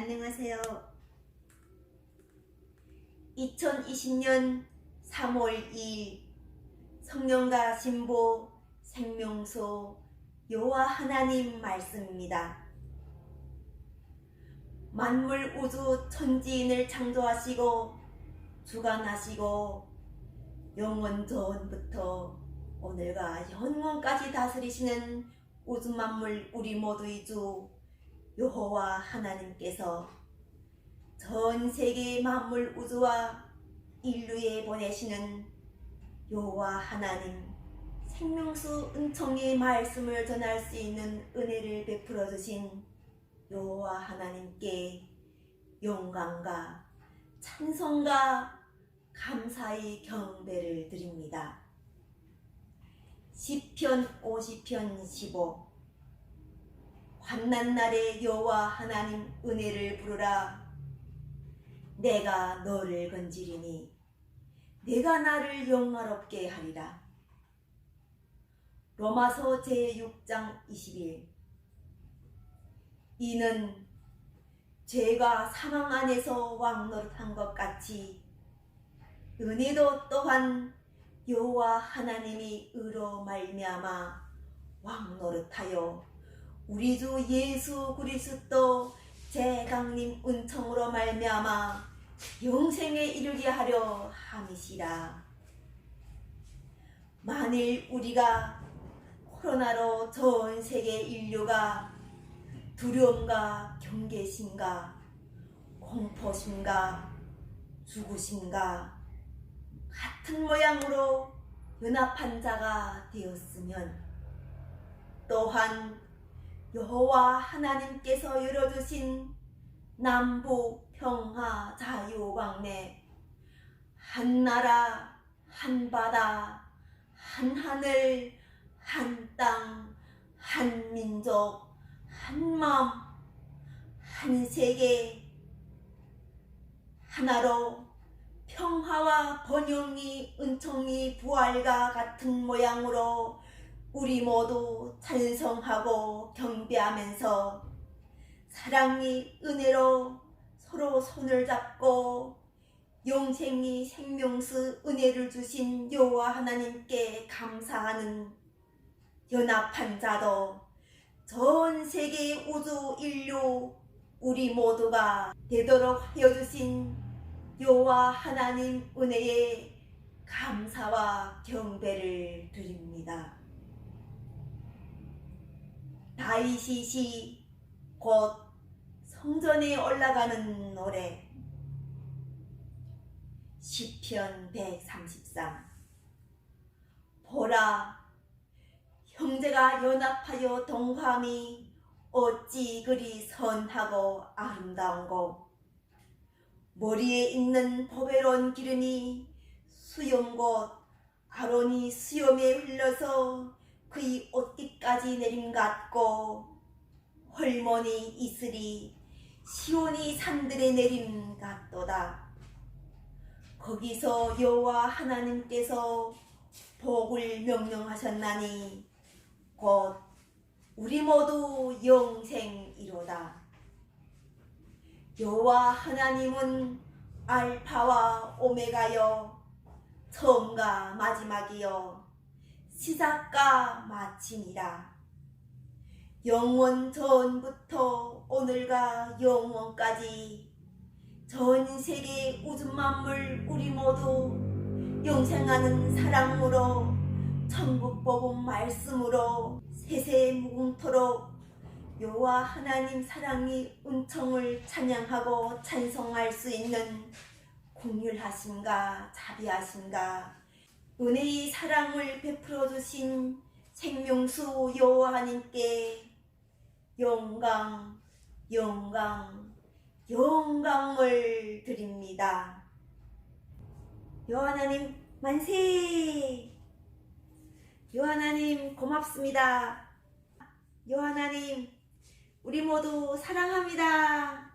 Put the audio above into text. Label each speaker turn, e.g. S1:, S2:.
S1: 안녕하세요. 2020년 3월 2일 성령과 신보 생명소 여호와 하나님 말씀입니다. 만물 우주 천지인을 창조하시고 주관하시고 영원 전부터 오늘과 영원까지 다스리시는 우주 만물 우리 모두의 주 여호와 하나님께서 전 세계 만물 우주와 인류에 보내시는 여호와 하나님 생명수 은총의 말씀을 전할 수 있는 은혜를 베풀어 주신 여호와 하나님께 영광과 찬송과 감사의 경배를 드립니다. 시편 50편 15 환난 날에 여호와 하나님 은혜를 부르라. 내가 너를 건지리니 내가 나를 영화롭게 하리라. 로마서 제6장 21 이는 죄가 사망 안에서 왕노릇한 것 같이 은혜도 또한 여호와 하나님이 의로 말미암아 왕노릇하여 우리 주 예수 그리스도 제강님 은총으로 말미암아 영생에 이르게 하려 함이시라. 만일 우리가 코로나로 전 세계 인류가 두려움과 경계심과 공포심과 죽으심과 같은 모양으로 연합한 자가 되었으면 또한 여호와 하나님께서 열어주신 남북 평화 자유 왕래 한 나라 한 바다 한 하늘 한 땅 한 민족 한 마음 한 세계. 하나로 평화와 번영이 은총이 부활과 같은 모양으로 우리 모두 찬성하고 경 배하면서 사랑이 은혜로 서로 손을 잡고 영생이 생명수 은혜를 주신 여호와 하나님께 감사하는 연합한 자도 전 세계 우주 인류 우리 모두가 되도록 하여 주신 여호와 하나님 은혜에 감사와 경배를 드립니다. 다이시시 곧 성전에 올라가는 노래. 시편 133 보라 형제가 연합하여 동함이 어찌 그리 선하고 아름다운고? 머리에 있는 보배로운 기름이 수염 곧 아론이 수염에 흘러서 그의 옷깃까지 내림 같고 헐머니 이슬이 시온이 산들에 내림 같도다. 거기서 여호와 하나님께서 복을 명령하셨나니 곧 우리 모두 영생이로다. 여호와 하나님은 알파와 오메가여 처음과 마지막이여 시작과 마침이라. 영원 전부터 오늘과 영원까지 전 세계 우주 만물 우리 모두 영생하는 사랑으로 천국 복음 말씀으로 세세 무궁토록 여호와 하나님 사랑이 은총을 찬양하고 찬송할 수 있는 공률하신가 자비하신가 은혜의 사랑을 베풀어 주신 생명수 여호와 하나님께 영광 영광 영광을 드립니다. 여호와 하나님 만세 여호와 하나님 고맙습니다. 여호와 하나님 우리 모두 사랑합니다.